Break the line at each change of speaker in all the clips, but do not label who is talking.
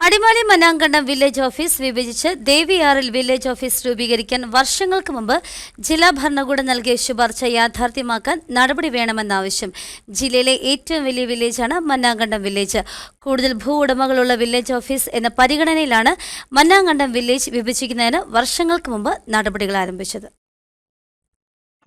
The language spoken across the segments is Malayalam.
അടിമാലി മനാങ്കണ്ടം വില്ലേജ് ഓഫീസ് വിഭജിച്ച് ദേവിയാറിൽ വില്ലേജ് ഓഫീസ് രൂപീകരിക്കാൻ വർഷങ്ങൾക്ക് മുമ്പ് ജില്ലാ ഭരണകൂടം നൽകിയ ശുപാർശ യാഥാർത്ഥ്യമാക്കാൻ നടപടി വേണമെന്നാവശ്യം. ജില്ലയിലെ ഏറ്റവും വലിയ വില്ലേജാണ് മന്നാങ്കണ്ടം വില്ലേജ്. കൂടുതൽ ഭൂ ഉടമകളുള്ള വില്ലേജ് ഓഫീസ് എന്ന പരിഗണനയിലാണ് മന്നാങ്കണ്ടം വില്ലേജ് വിഭജിക്കുന്നതിന് വർഷങ്ങൾക്ക് മുമ്പ് നടപടികൾ ആരംഭിച്ചത്.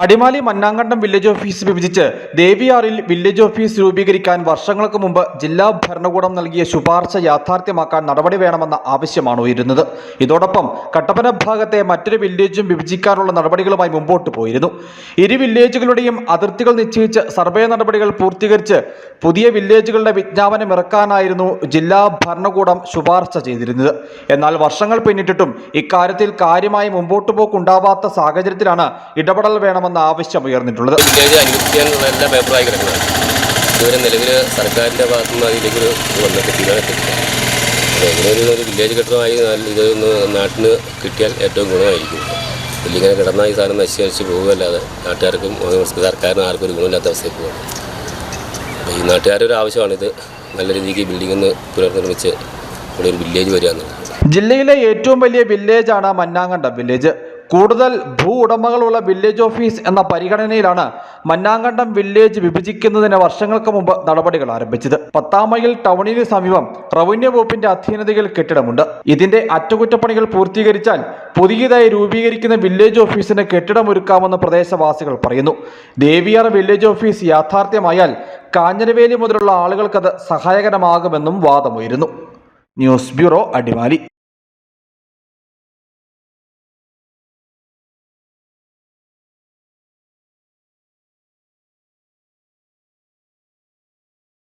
അടിമാലി മന്നാങ്കണ്ടം വില്ലേജ് ഓഫീസ് വിഭജിച്ച് ദേവിയാറിൽ വില്ലേജ് ഓഫീസ് രൂപീകരിക്കാൻ വർഷങ്ങൾക്ക് മുമ്പ് ജില്ലാ ഭരണകൂടം നൽകിയ ശുപാർശ യാഥാർത്ഥ്യമാക്കാൻ നടപടി വേണമെന്ന ആവശ്യമാണ് ഉയരുന്നത്. ഇതോടൊപ്പം കട്ടപ്പന ഭാഗത്തെ മറ്റൊരു വില്ലേജും വിഭജിക്കാനുള്ള നടപടികളുമായി മുമ്പോട്ട് പോയിരുന്നു. ഇരു വില്ലേജുകളുടെയും അതിർത്തികൾ നിശ്ചയിച്ച് സർവേ നടപടികൾ പൂർത്തീകരിച്ച് പുതിയ വില്ലേജുകളുടെ വിജ്ഞാപനം ഇറക്കാനായിരുന്നു ജില്ലാ ഭരണകൂടം ശുപാർശ ചെയ്തിരുന്നത്. എന്നാൽ വർഷങ്ങൾ പിന്നിട്ടിട്ടും ഇക്കാര്യത്തിൽ കാര്യമായി മുമ്പോട്ട് പോക്കുണ്ടാവാത്ത സാഹചര്യത്തിലാണ് ഇടപെടൽ വേണമെന്ന ആവശ്യം ഉയർന്നിട്ടുള്ളത്?
വില്ലേജ് അനുവദിക്കാനുള്ള പേപ്പറായി കിടക്കുന്നതാണ് ഇതുവരെ നിലവിൽ സർക്കാരിന്റെ ഭാഗത്തു നിന്ന് അതിലേക്ക് ഒരു ഇത് വന്നിട്ട് തീരുമാനത്തില്ല അപ്പോൾ എങ്ങനെ ഒരു ഒരു വില്ലേജ് കെട്ടിടമായി ഇതൊന്ന് നാട്ടിന് കിട്ടിയാൽ ഏറ്റവും ഗുണമായിരിക്കും. ഇല്ലിങ്ങനെ കിടന്നാൽ ഈ സാധനം നശിച്ച് പോകുകയല്ലാതെ നാട്ടുകാർക്കും സർക്കാരിനും ആർക്കും ഒരു ഗുണമില്ലാത്ത അവസ്ഥയിൽ പോകും. അപ്പോൾ ഈ നാട്ടുകാരൊരു ആവശ്യമാണിത് നല്ല രീതിക്ക് ബിൽഡിംഗ് ഒന്ന് പുനർനിർമ്മിച്ച് ഇവിടെ ഒരു വില്ലേജ് വരിക എന്നുള്ളത്.
ജില്ലയിലെ ഏറ്റവും വലിയ വില്ലേജാണ് മന്നാങ്കണ്ടം വില്ലേജ് കൂടുതൽ ഭൂ ഉടമകളുള്ള വില്ലേജ് ഓഫീസ് എന്ന പരിഗണനയിലാണ് മന്നാങ്കണ്ടം വില്ലേജ് വിഭജിക്കുന്നതിന് വർഷങ്ങൾക്ക് മുമ്പ് നടപടികൾ ആരംഭിച്ചത്. പത്താം മൈൽ ടൗണിന് സമീപം റവന്യൂ വകുപ്പിന്റെ അധീനതയിൽ കെട്ടിടമുണ്ട്. ഇതിന്റെ അറ്റകുറ്റപ്പണികൾ പൂർത്തീകരിച്ചാൽ പുതിയതായി രൂപീകരിക്കുന്ന വില്ലേജ് ഓഫീസിന് കെട്ടിടമൊരുക്കാമെന്ന് പ്രദേശവാസികൾ പറയുന്നു. ദേവിയാർ വില്ലേജ് ഓഫീസ് യാഥാർത്ഥ്യമായാൽ കാഞ്ഞിരവേലി മുതലുള്ള ആളുകൾക്കത് സഹായകരമാകുമെന്നും വാദമുയരുന്നു. News bureau Adimali.